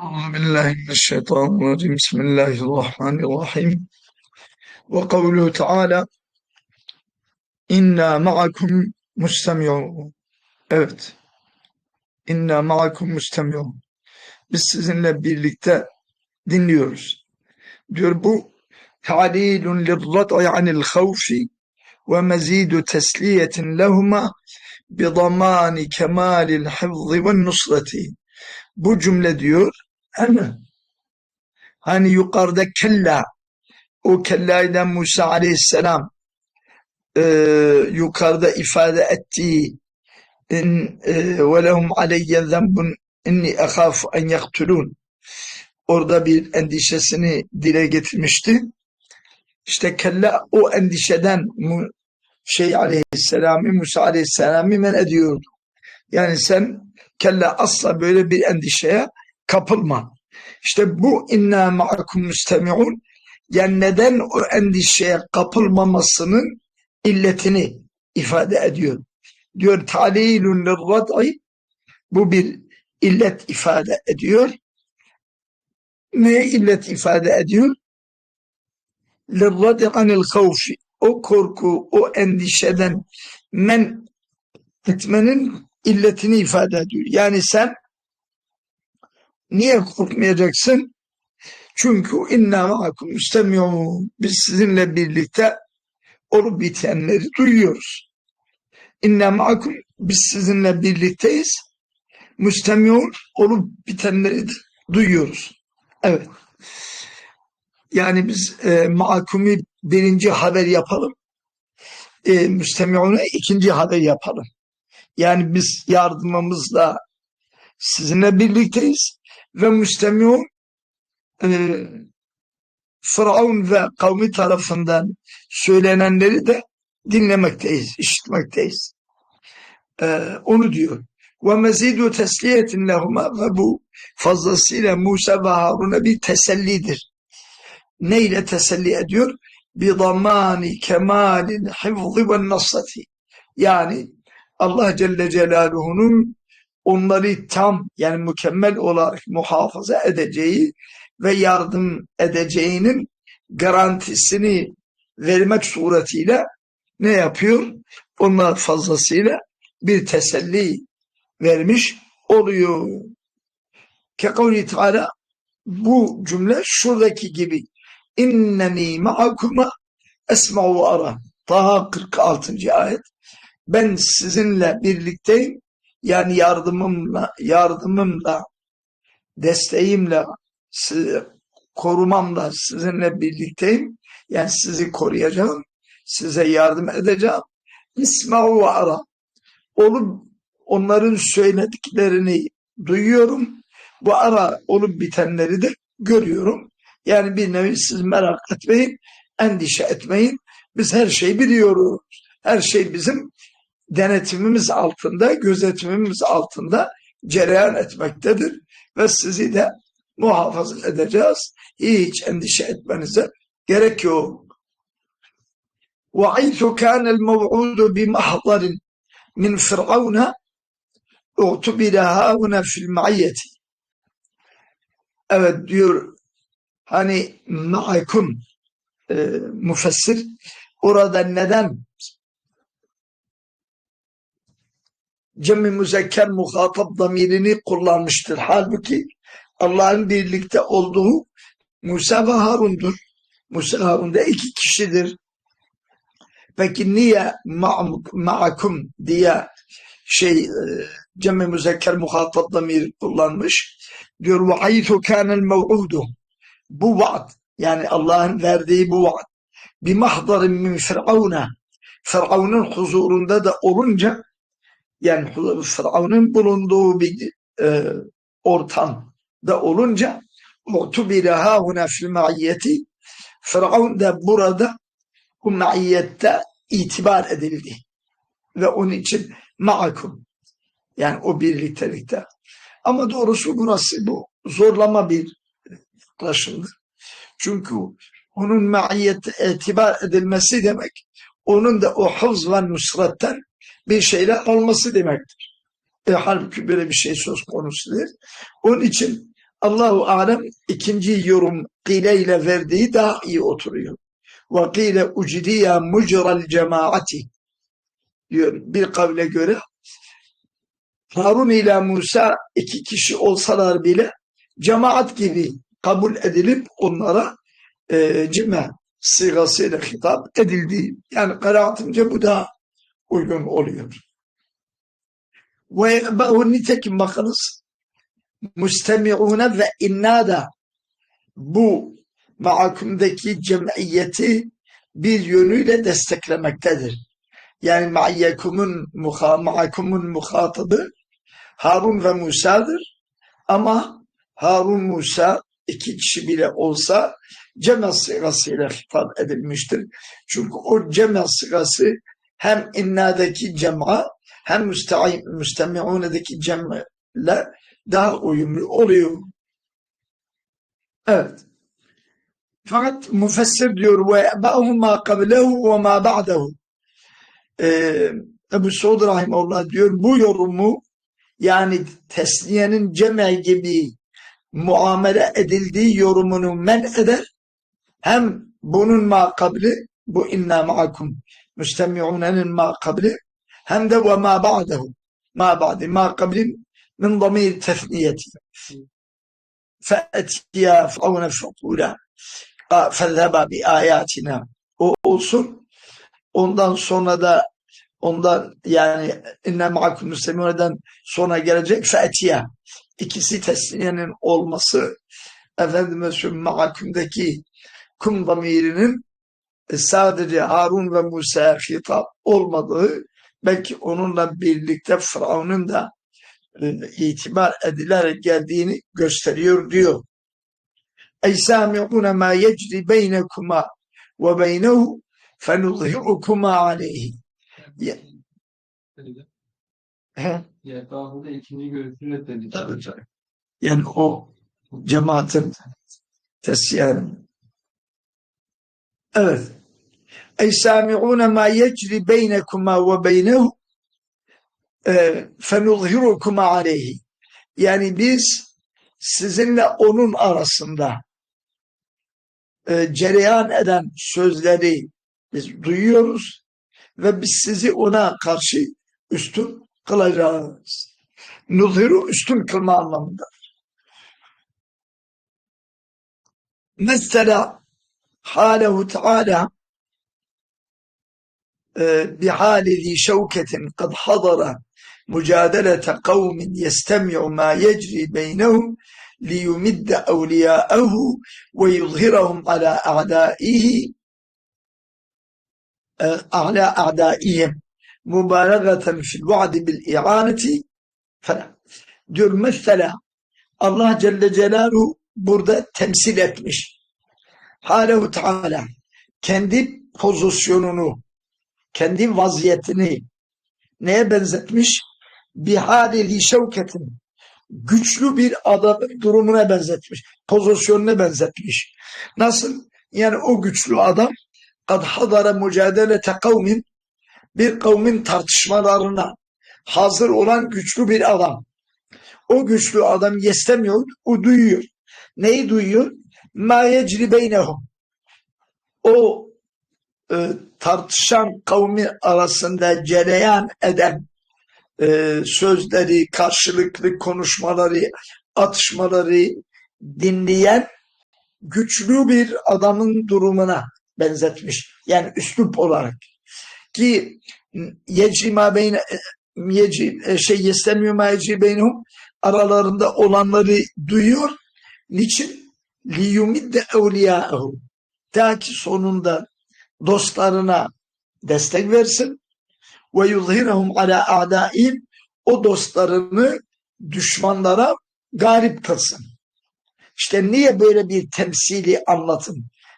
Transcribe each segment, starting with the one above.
أعوذ بالله من الشيطان الرجيم. بسم الله الرحمن الرحيم. وقوله تعالى إنا معكم مستمعون. Evet. إنا معكم مستمعون. Biz sizinle birlikte dinliyoruz. Diyor bu تعليل للرطع عن الخوف ومزيد تسلية لهما بضمان كمال الحفظ والنصرة Bu cümle diyor Hani yukarıda kella o kellayden Musa aleyhisselam e, yukarıda ifade ettiği in e, ve lehum aleyye zembun inni ehafu en yaktulun orada bir endişesini dile getirmişti. İşte kella o endişeden şey aleyhisselamı Musa aleyhisselamı men ediyordu. Yani sen kella asla böyle bir endişeye kapılma. İşte bu inna ma'akum müstemi'un yani neden o endişeye kapılmamasının illetini ifade ediyor. Diyor talilun lirrad'i bu bir illet ifade ediyor. Ne illet ifade ediyor? Lirrad'i anil havfi o korku, o endişeden men etmenin illetini ifade ediyor. Yani sen Niye korkmayacaksın? Çünkü inna ma'akum istemiyorum. Biz sizinle birlikte olup bitenleri duyuyoruz. İnna ma'akum biz sizinle birlikteyiz. Müstemiyon olup bitenleri duyuyoruz. Evet. Yani biz e, ma'akumi birinci haber yapalım. E, müstemiyona ikinci haber yapalım. Yani biz yardımımızla sizinle birlikteyiz ve müstemiun e, Firavun ve kavmi tarafından söylenenleri de dinlemekteyiz, işitmekteyiz. E, onu diyor. Ve mezidu tesliyetin lehuma ve bu fazlasıyla Musa ve Harun'a bir tesellidir. Neyle teselli ediyor? Bi zamani kemalin hifzi ve nasati. Yani Allah Celle Celaluhu'nun onları tam yani mükemmel olarak muhafaza edeceği ve yardım edeceğinin garantisini vermek suretiyle ne yapıyor? Onlar fazlasıyla bir teselli vermiş oluyor. Kekavli Teala bu cümle şuradaki gibi inneni ma'akuma esma'u ara. Taha 46. ayet. Ben sizinle birlikteyim yani yardımımla, yardımımla, desteğimle, sizi, korumamla sizinle birlikteyim. Yani sizi koruyacağım, size yardım edeceğim. İsma'u ara. Olup onların söylediklerini duyuyorum. Bu ara olup bitenleri de görüyorum. Yani bir nevi siz merak etmeyin, endişe etmeyin. Biz her şeyi biliyoruz. Her şey bizim denetimimiz altında, gözetimimiz altında cereyan etmektedir ve sizi de muhafaza edeceğiz. Hiç endişe etmenize gerek yok. وَعَيْثُ كَانَ الْمَوْعُودُ بِمَحْضَرٍ مِنْ فِرْعَوْنَ اُعْتُبِرَ هَاهُنَا فِي الْمَعِيَّةِ Evet diyor hani ma'akum e, müfessir orada neden cem-i müzekker muhatap damirini kullanmıştır. Halbuki Allah'ın birlikte olduğu Musa ve Harun'dur. Musa Harun da iki kişidir. Peki niye ma'akum diye şey e, cem-i müzekker muhatap damiri kullanmış? Diyor ve haythu kânel mev'udu. Bu vaat yani Allah'ın verdiği bu vaat bir mahdarin min firavuna Firavun'un huzurunda da olunca yani Firavun'un bulunduğu bir e, ortamda olunca mu'tubire hâhuna fil ma'iyyeti Firavun da burada bu maiyette itibar edildi. Ve onun için ma'akum yani o birliktelikte. Ama doğrusu burası bu zorlama bir yaklaşımdır. Çünkü onun maiyette itibar edilmesi demek onun da o hafız ve nusretten bir şeyle alması demektir. E, halbuki böyle bir şey söz konusu değil. Onun için Allahu alem ikinci yorum kile ile verdiği daha iyi oturuyor. Ve kile ucdiya mucral cemaati diyor bir kavle göre Harun ile Musa iki kişi olsalar bile cemaat gibi kabul edilip onlara e, cime sigasıyla hitap edildi. Yani kanaatimce bu da uygun oluyor. Ve bu nitekim bakınız mustemi'une ve innada bu maakumdaki cemiyeti bir yönüyle desteklemektedir. Yani ma'yekumun muha, ma'akumun muhatabı Harun ve Musa'dır. Ama Harun Musa iki kişi bile olsa cemel sigasıyla hitap edilmiştir. Çünkü o cemel sigası hem innadaki cem'a hem müstemi'unedeki cem'le daha uyumlu oluyor. Evet. Fakat müfessir diyor ve ba'hu ma qablehu ve ma ba'dehu. Ee, Ebu Suud Rahimullah diyor bu yorumu yani tesniyenin ceme gibi muamele edildiği yorumunu men eder. Hem bunun makabli bu inna ma'akum müstemi'unenin makabli hem de ve ma ba'dehu. Ma ba'di makablin min damir tefniyeti fe'etiya fa'une fe'kula. Fezheba bi ayatina. O olsun. Ondan sonra da ondan yani inne ma'akum müstemi'uneden sonra gelecek fe'etiya. İkisi tesniyenin olması. Efendime ma'akumdaki kum damirinin sadece Harun ve Musa hitap olmadığı belki onunla birlikte Firavun'un da e, itibar edilerek geldiğini gösteriyor diyor. Ey sami'une ma yecri beynekuma ve beynehu fenuzhirukuma aleyhi. Yekâhı'da ikinci görüşü reddedildi. Yani o cemaatin tesyen. Evet. Ey sami'une ma yecri beynekuma ve beynehu fenuzhirukuma aleyhi. Yani biz sizinle onun arasında e, cereyan eden sözleri biz duyuyoruz ve biz sizi ona karşı üstün kılacağız. Nuzhiru üstün kılma anlamında. Mesela halehu teala بحال ذي شوكة قد حضر مجادلة قوم يستمع ما يجري بينهم ليمد أولياءه ويظهرهم على أعدائه على أعدائهم مبالغة في الوعد بالإعانة falan. Diyor mesela Allah Celle Celaluhu burada temsil etmiş. Halehu Teala kendi pozisyonunu, kendi vaziyetini neye benzetmiş? Bihalihi şevketin güçlü bir adamın durumuna benzetmiş. Pozisyonuna benzetmiş. Nasıl? Yani o güçlü adam kad hadara mücadelete kavmin bir kavmin tartışmalarına hazır olan güçlü bir adam. O güçlü adam yestemiyor, o duyuyor. Neyi duyuyor? Ma yecri beynehum. O e, tartışan kavmi arasında cereyan eden e, sözleri, karşılıklı konuşmaları, atışmaları dinleyen güçlü bir adamın durumuna benzetmiş. Yani üslup olarak. Ki yecri ma beyne yecri, şey yestemiyor ma yecri beynehum aralarında olanları duyuyor. Niçin? Liyumidde evliyâehu. Ta ki sonunda dostlarına destek versin ve yuzhirahum ala a'daim o dostlarını düşmanlara galip kılsın. İşte niye böyle bir temsili anlatım?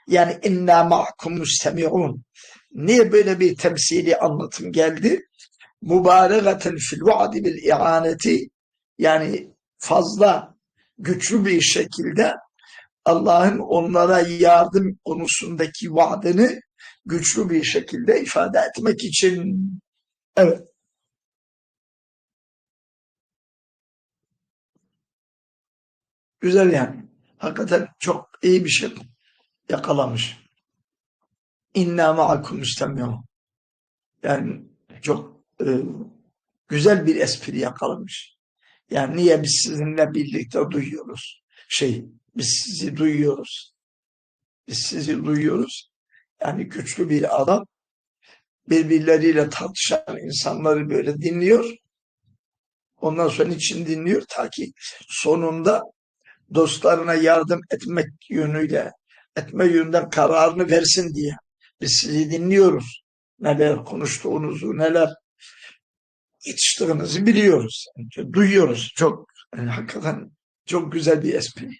Yani inna ma'kum mustemi'un. Niye böyle bir temsili anlatım geldi? Mübaregaten fil va'di bil i'aneti yani fazla güçlü bir şekilde Allah'ın onlara yardım konusundaki vaadini güçlü bir şekilde ifade etmek için evet Güzel yani. Hakikaten çok iyi bir şey yakalamış. İnna ma'akum müstemi'un. Yani çok e, güzel bir espri yakalamış. Yani niye biz sizinle birlikte duyuyoruz? Şey, biz sizi duyuyoruz. Biz sizi duyuyoruz. Yani güçlü bir adam birbirleriyle tartışan insanları böyle dinliyor. Ondan sonra için dinliyor ta ki sonunda dostlarına yardım etmek yönüyle etme yönünden kararını versin diye. Biz sizi dinliyoruz. Neler konuştuğunuzu, neler yetiştiğinizi biliyoruz. Yani duyuyoruz. Çok yani hakikaten çok güzel bir espri.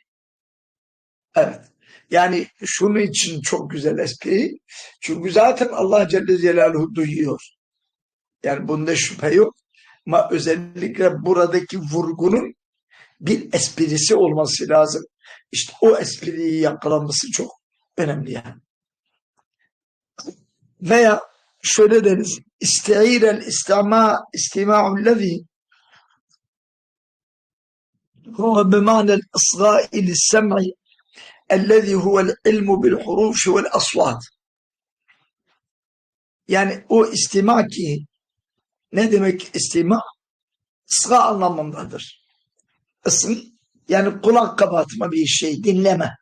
Evet. Yani şunun için çok güzel espri. Çünkü zaten Allah Celle Celaluhu duyuyor. Yani bunda şüphe yok. Ama özellikle buradaki vurgunun bir esprisi olması lazım. İşte o espriyi yakalaması çok önemli yani. Veya şöyle deriz. İsteirel istima istima'ul ısgâi lissem'i ellezî huvel ilmu bil hurufi vel asvat. Yani o istima ki ne demek istima? Isga anlamındadır. Isın yani kulak kabartma bir şey dinleme.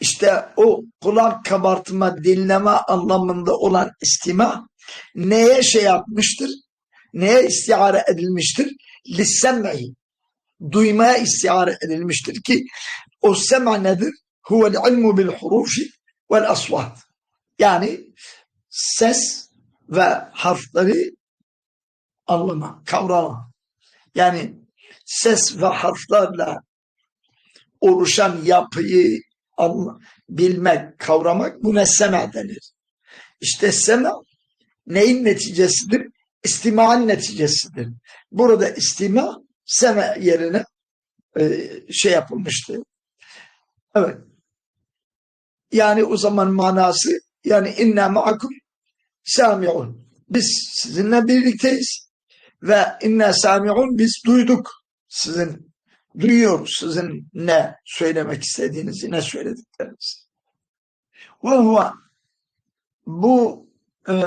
İşte o kulak kabartma dinleme anlamında olan istima neye şey yapmıştır? Neye istiare edilmiştir? Lissem'i. Duymaya istiare edilmiştir ki o sema nedir? Huvel ilmu bil hurufi vel asvat. Yani ses ve harfleri anlama, kavrama. Yani ses ve harflerle oluşan yapıyı bilmek, kavramak buna sema denir. İşte sema neyin neticesidir? İstima'nın neticesidir. Burada istima sema yerine e, şey yapılmıştı. Evet. Yani o zaman manası yani inna ma'akum sami'un. Biz sizinle birlikteyiz ve inna sami'un biz duyduk. Sizin duyuyoruz sizin ne söylemek istediğinizi, ne söylediklerinizi. Ve huve bu e,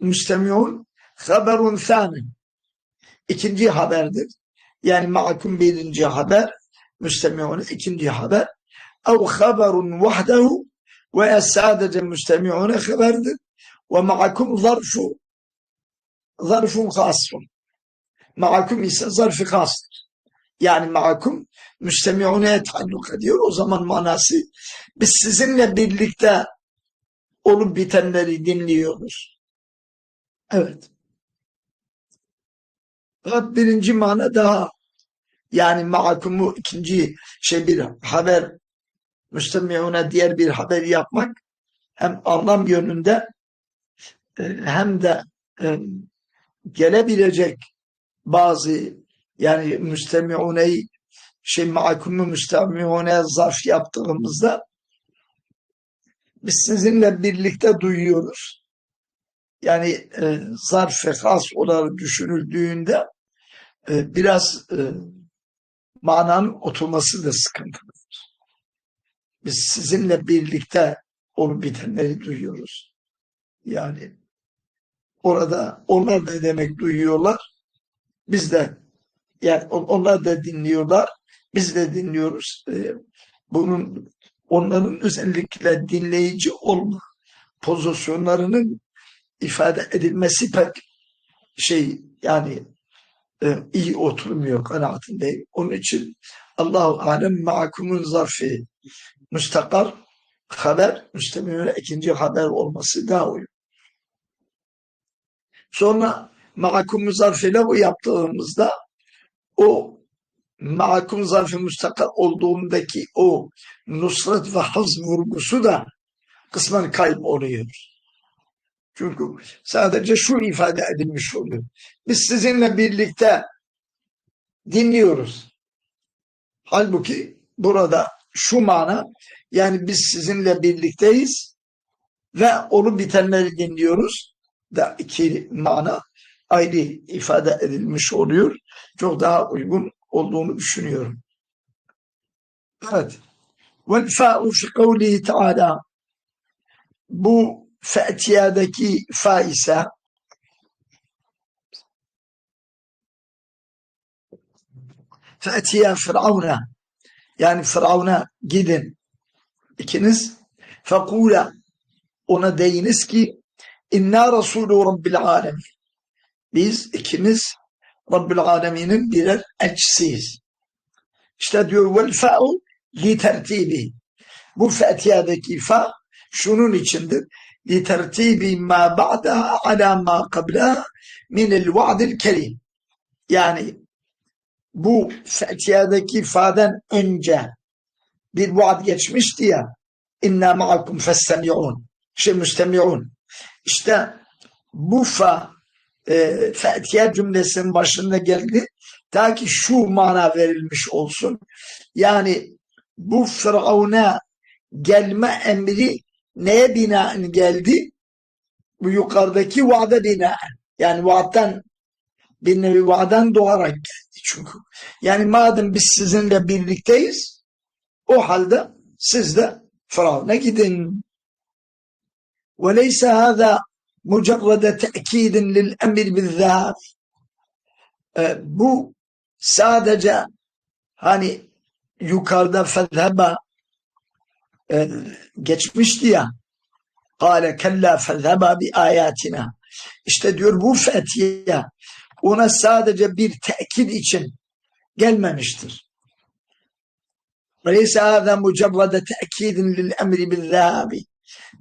müstemiun haberun thani. İkinci haberdir. Yani ma'akum birinci haber, müstemiun ikinci haber. Ev haberun vahdehu ve sadece müstemiun haberdir. Ve ma'akum zarfu zarfun hasfun. Ma'akum ise zarfı hastır. Yani ma'akum müstemi'une taalluk ediyor. O zaman manası biz sizinle birlikte olup bitenleri dinliyoruz. Evet. Fakat birinci mana daha yani ma'akumu ikinci şey bir haber müstemi'une diğer bir haber yapmak hem anlam yönünde e, hem de e, gelebilecek bazı yani müstemi'uneyi şey ma'akumu müstemi'une zarf yaptığımızda biz sizinle birlikte duyuyoruz. Yani e, zarf-ı has olarak düşünüldüğünde e, biraz e, mananın oturması da sıkıntılıdır. Biz sizinle birlikte olup bitenleri duyuyoruz. Yani orada onlar da demek duyuyorlar. Biz de yani onlar da dinliyorlar. Biz de dinliyoruz. Ee, bunun onların özellikle dinleyici olma pozisyonlarının ifade edilmesi pek şey yani e, iyi oturmuyor kanaatindeyim. Onun için Allahu alem ma'akumun zarfi müstakar haber müstemiyone ikinci haber olması daha uygun. Sonra ma'akum zarfiyle bu yaptığımızda o ma'akum zarfı müstakar olduğundaki o nusret ve haz vurgusu da kısmen kayıp oluyor. Çünkü sadece şu ifade edilmiş oluyor. Biz sizinle birlikte dinliyoruz. Halbuki burada şu mana yani biz sizinle birlikteyiz ve onu bitenleri dinliyoruz da iki mana ayrı ifade edilmiş oluyor. Çok daha uygun olduğunu düşünüyorum. Evet. Vel fi kavlihi teala bu fe'tiyadaki fa ise fe'tiya firavuna yani firavuna gidin ikiniz fekula ona deyiniz ki inna rasulü rabbil alemin biz ikimiz Rabbil Alemin'in birer elçisiyiz. İşte diyor vel fa'u li tertibi. Bu fetiyadaki fa şunun içindir. Tertibi ma ba'daha ala ma qablaha minel va'dil kerim. Yani bu fetiyadaki fa'dan önce bir vaad geçmişti ya inna ma'akum festemi'un şey müstemi'un işte bu fa e, Fethiye cümlesinin başında geldi. Ta ki şu mana verilmiş olsun. Yani bu Firavun'a gelme emri neye binaen geldi? Bu yukarıdaki vaada binaen. Yani vaattan bir nevi vaadan doğarak geldi çünkü. Yani madem biz sizinle birlikteyiz o halde siz de Firavun'a gidin. وَلَيْسَ هَذَا mucerrede te'kidin lil emir bizzâb. E, bu sadece hani yukarıda fezheba e, geçmişti ya kâle kella fezheba bi ayatina. İşte diyor bu fethiye ona sadece bir tekit için gelmemiştir. Leysa hâzâ mucerrede te'kidin lil emri bizzâbi.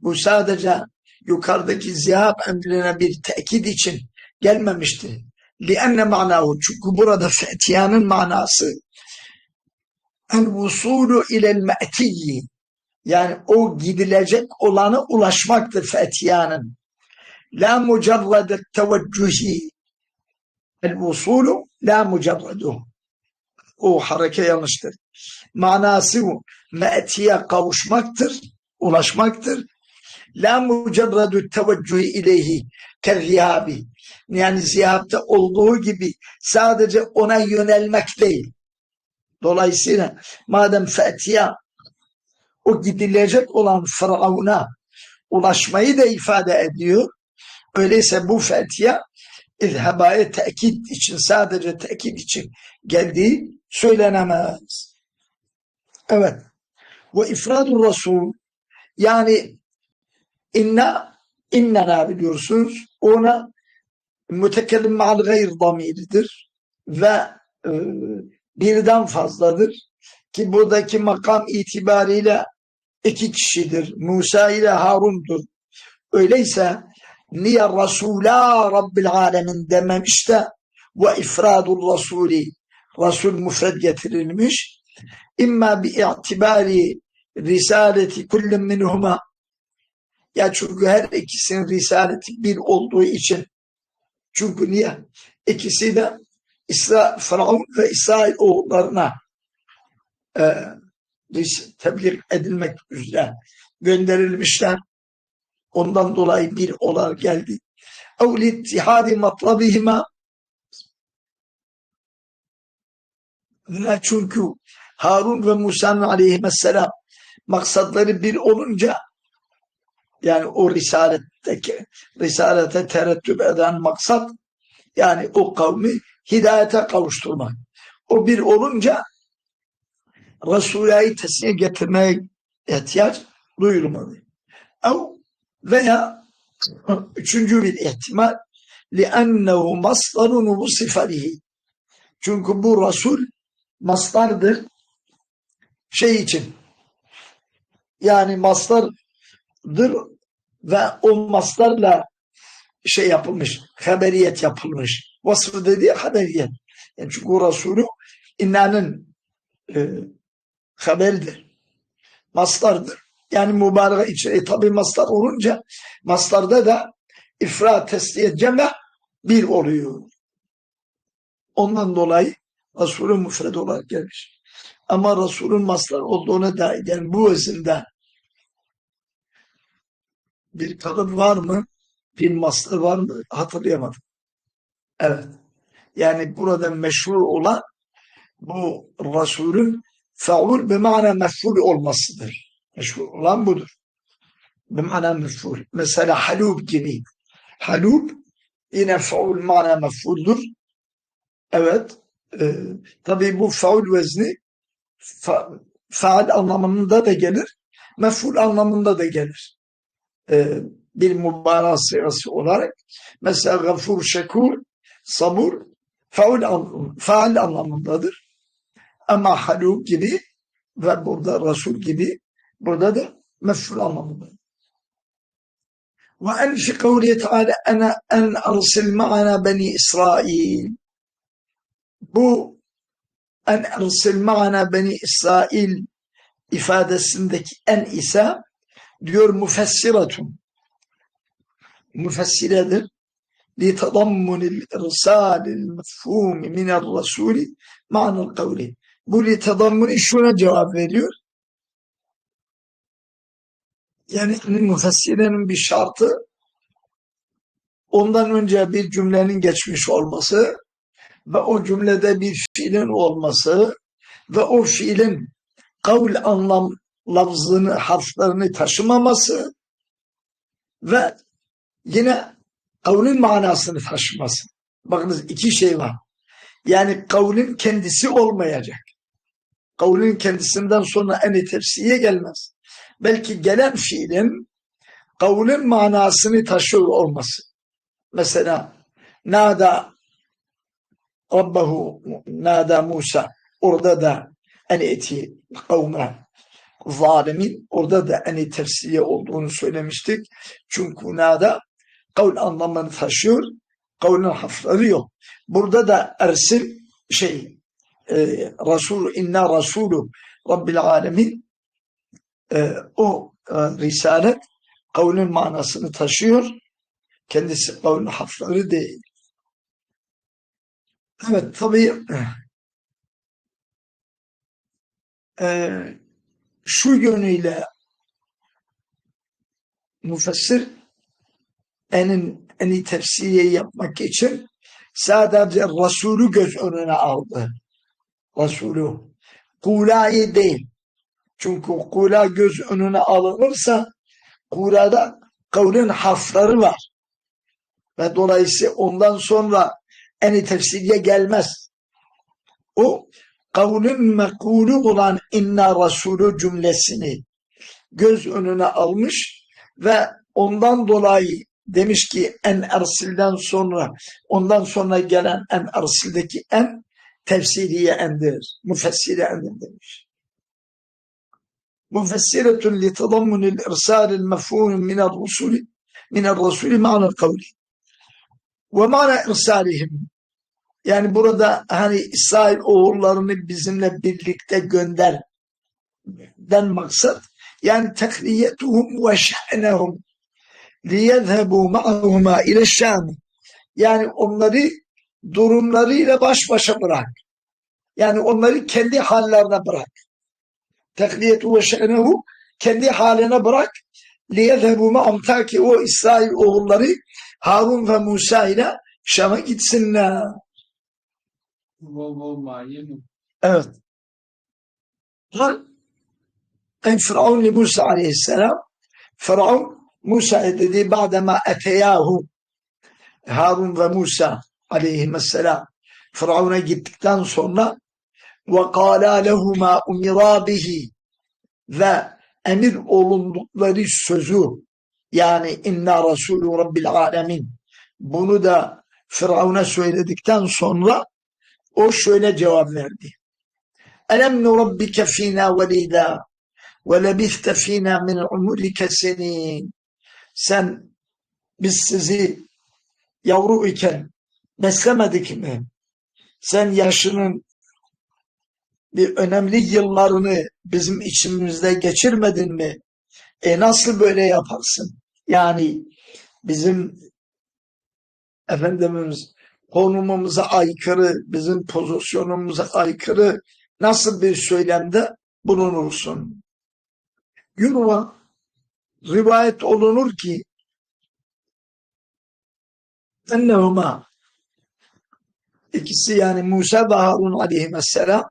Bu sadece yukarıdaki zihab emrine bir tekit için gelmemişti. لِأَنَّ manahu Çünkü burada fetiyanın manası el vusulu ilel me'tiyyi yani o gidilecek olanı ulaşmaktır fetiyanın. La mucarradet teveccühi el vusulu la mucarradu o hareke yanlıştır. Manası me'tiye kavuşmaktır, ulaşmaktır. La mucerradu teveccühi ileyhi kerrihabi. Yani ziyahatta olduğu gibi sadece ona yönelmek değil. Dolayısıyla madem fethiya o gidilecek olan Firavun'a ulaşmayı da ifade ediyor. Öyleyse bu fethiya izhabaya tekit için sadece tekit için geldiği söylenemez. Evet. Ve ifradur Resul yani İnna innena biliyorsunuz ona mütekellim ma'al gayr damiridir ve e, birden fazladır ki buradaki makam itibariyle iki kişidir. Musa ile Harun'dur. Öyleyse niye Resul'a Rabbil Alemin dememiş de ve ifradul Rasuli Resul müfred getirilmiş. İmma bi itibari risaleti kullin minhuma ya çünkü her ikisinin risaleti bir olduğu için. Çünkü niye? İkisi de İsra, Firavun ve İsrail oğullarına e, tebliğ edilmek üzere gönderilmişler. Ondan dolayı bir olar geldi. اَوْ لِاتِّحَادِ مَطْلَبِهِمَا Çünkü Harun ve Musa aleyhisselam maksatları bir olunca yani o risaletteki risalete terettüp eden maksat yani o kavmi hidayete kavuşturmak. O bir olunca Resulullah'ı tesliye getirmeye ihtiyaç duyulmalı. Ev veya üçüncü bir ihtimal لِأَنَّهُ مَصْدَرٌ وُصِفَ Çünkü bu Resul maslardır şey için yani maslardır ve o maslarla şey yapılmış, haberiyet yapılmış. Vasfı dediği haberiyet. Yani çünkü o Resulü innanın e, haberidir. Maslardır. Yani mübarek için. E tabi maslar olunca maslarda da ifra, tesliye, ceme bir oluyor. Ondan dolayı Resulü müfred olarak gelmiş. Ama Resulün maslar olduğuna dair yani bu özünde bir kadın var mı? Bir master var mı? Hatırlayamadım. Evet. Yani burada meşhur olan bu Resul'ün Fe'ul bir mana mef'ul olmasıdır. Meşhur olan budur. Bir mana mef'ul. Mesela halub gibi. Halub yine fe'ul mana mef'uldur. Evet. E, tabii bu fe'ul vezni fa, faal anlamında da gelir. Mef'ul anlamında da gelir. E, bir mübalağa sırası olarak. Mesela gafur, şekur, sabur faul, faal anlamındadır. Ama haluk gibi ve burada Resul gibi burada da mef'ul anlamındadır. وأن في قوله تعالى أنا أن أرسل معنا بني إسرائيل bu en ersil ma'ana beni İsrail ifadesindeki en ise diyor müfessiratun müfessiredir. لتضمن الإرسال المفهوم من الرسول معنى القول bu litadammun şuna cevap veriyor. Yani müfessirenin bir şartı ondan önce bir cümlenin geçmiş olması ve o cümlede bir fiilin olması ve o fiilin kavl anlam lafzını, harflerini taşımaması ve yine kavlin manasını taşıması. Bakınız iki şey var. Yani kavlin kendisi olmayacak. Kavlin kendisinden sonra en tefsiye gelmez. Belki gelen fiilin kavlin manasını taşıyor olması. Mesela nada Rabbahu nada Musa orada da en eti kavme zalimin orada da en tefsiye olduğunu söylemiştik. Çünkü nada kavl anlamını taşıyor. Kavlin harfleri yok. Burada da ersil şey e, Resul inna Resulü Rabbil Alemin e, o e, risalet kavlin manasını taşıyor. Kendisi kavlin harfleri değil. Evet tabii e, şu yönüyle müfessir enin eni tefsiri yapmak için sadece Resulü göz önüne aldı. Resulü. Kula'yı değil. Çünkü kula göz önüne alınırsa kulada kavlin harfleri var. Ve dolayısıyla ondan sonra eni tefsiriye gelmez. O kavlin mekulü olan inna Resulü cümlesini göz önüne almış ve ondan dolayı demiş ki en ersilden sonra ondan sonra gelen en ersildeki en tefsiriye endir. Müfessire endir demiş. Müfessiretun li tadammunil irsalil mefhum minel rusulü minel rusulü ma'nel kavli. Ve ma'na irsalihim. Yani burada hani İsrail oğullarını bizimle birlikte gönder den maksat yani tekliyetuhum ve şe'nehum liyezhebu ma'huma ile Şam. Yani onları durumlarıyla baş başa bırak. Yani onları kendi hallerine bırak. Tekliyetu ve şe'nehu kendi haline bırak. Liyezhebu ma'hum ta ki o İsrail oğulları Harun ve Musa ile Şam'a gitsinler. Evet. En Firavun li Musa aleyhisselam Firavun Musa dedi بعدما eteyahu Harun ve Musa aleyhisselam. Firavun'a gittikten sonra ve kâlâ lehumâ umirâ bihi ve emir olundukları sözü yani inna Resulü Rabbil Alemin bunu da Firavun'a söyledikten sonra o şöyle cevap verdi. Elem nurabbike fînâ velîdâ ve lebiste fînâ min umurike senin sen biz sizi yavru iken beslemedik mi? Sen yaşının bir önemli yıllarını bizim içimizde geçirmedin mi? E nasıl böyle yaparsın? Yani bizim Efendimiz konumumuza aykırı, bizim pozisyonumuza aykırı nasıl bir söylemde bulunursun? Yunva rivayet olunur ki ennehuma İkisi yani Musa ve Harun aleyhisselam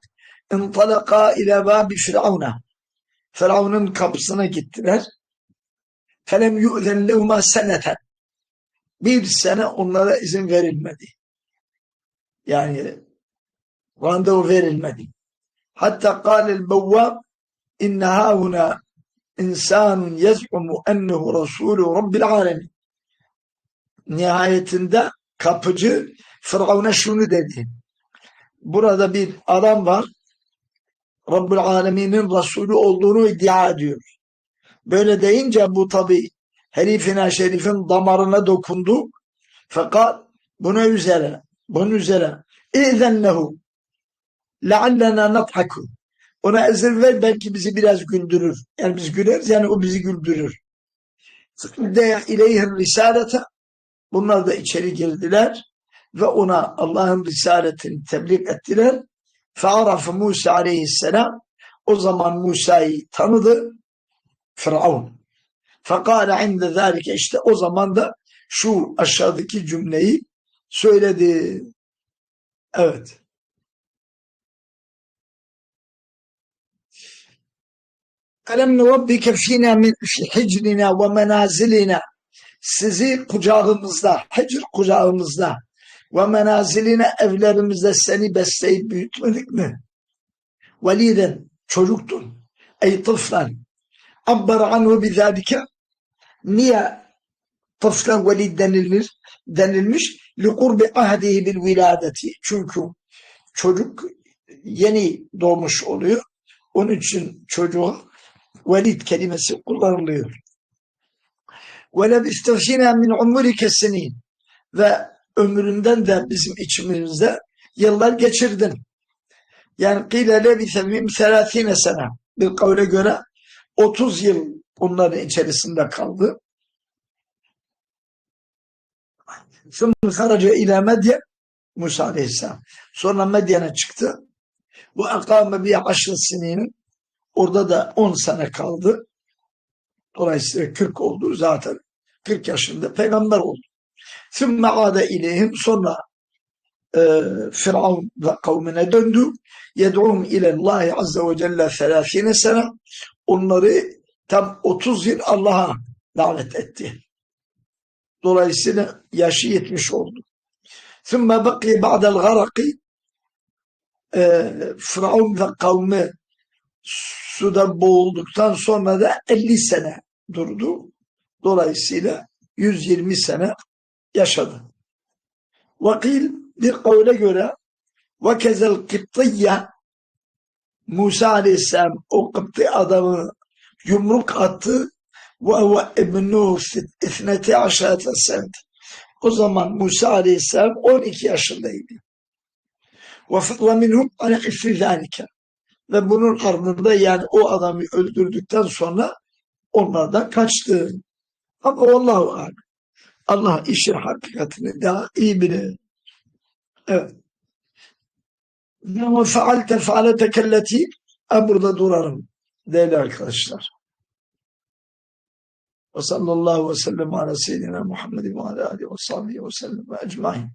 intalaka ile babi firavuna. Firavun'un kapısına gittiler. Felem yu'zen lehuma seneten. Bir sene onlara izin verilmedi. Yani randevu verilmedi. Hatta kâlel bevvâb inne hâhuna insanun yez'umu ennehu rasûlü rabbil âlemin. Nihayetinde kapıcı Firavun'a şunu dedi. Burada bir adam var. Rabbül Alemin'in Resulü olduğunu iddia ediyor. Böyle deyince bu tabi herifine şerifin damarına dokundu. Fakat buna üzere, bunun üzere İzen lehu leallena nathaku ona izin ver belki bizi biraz güldürür. Yani biz güleriz yani o bizi güldürür. Fıkde ileyhir risalete bunlar da içeri girdiler ve ona Allah'ın risaletini tebliğ ettiler. Fe'arafu Musa aleyhisselam o zaman Musa'yı tanıdı Firavun. Fekale inde zâlike işte o zaman da şu aşağıdaki cümleyi söyledi. Evet. Elem nurabbike fînâ min hicrina ve menazilina sizi kucağımızda, hicr kucağımızda ve menaziline evlerimizde seni besleyip büyütmedik mi? Veliden çocuktun. Ey tıflan. Abbar anhu bizâdike. Niye tıflan velid denilmiş? denilmiş? Likurbi ahdihi bil viladeti. Çünkü çocuk yeni doğmuş oluyor. Onun için çocuğa velid kelimesi kullanılıyor. Ve lebistefşina min umurike senin. Ve ömründen de bizim içimizde yıllar geçirdin. Yani kıyle lebise min selasine sene. Bir kavle göre 30 yıl onların içerisinde kaldı. Şimdi haraca ile Medyen Musa Aleyhisselam. Sonra Medyen'e çıktı. Bu akame bir aşır sinin orada da 10 sene kaldı. Dolayısıyla 40 oldu zaten. 40 yaşında peygamber oldu. Sümme ade ileyhim sonra e, Firavun ve kavmine döndü. Yed'um ilallahi azze ve celle selasine sene. Onları tam 30 yıl Allah'a lanet etti. Dolayısıyla yaşı yetmiş oldu. Sümme baki ba'del garaki e, Firavun ve kavmi suda boğulduktan sonra da 50 sene durdu. Dolayısıyla 120 sene yaşadı. Vakil bir kavle göre ve kezel kıptiyye Musa Aleyhisselam o Kıpti adamı yumruk attı ve huve ibnu ithneti aşağıta senet. O zaman Musa Aleyhisselam 12 yaşındaydı. Ve minhum ifri zâlike. Ve bunun ardında yani o adamı öldürdükten sonra onlardan kaçtı. Ama Allahu alem. Allah işin hakikatini daha iyi bilir. Evet. Ve faalte faalete kelleti burada durarım değerli arkadaşlar. Ve sallallahu ve sellem ala seyyidina Muhammed ve ala alihi ve sahbihi ve sellem ve ecmain.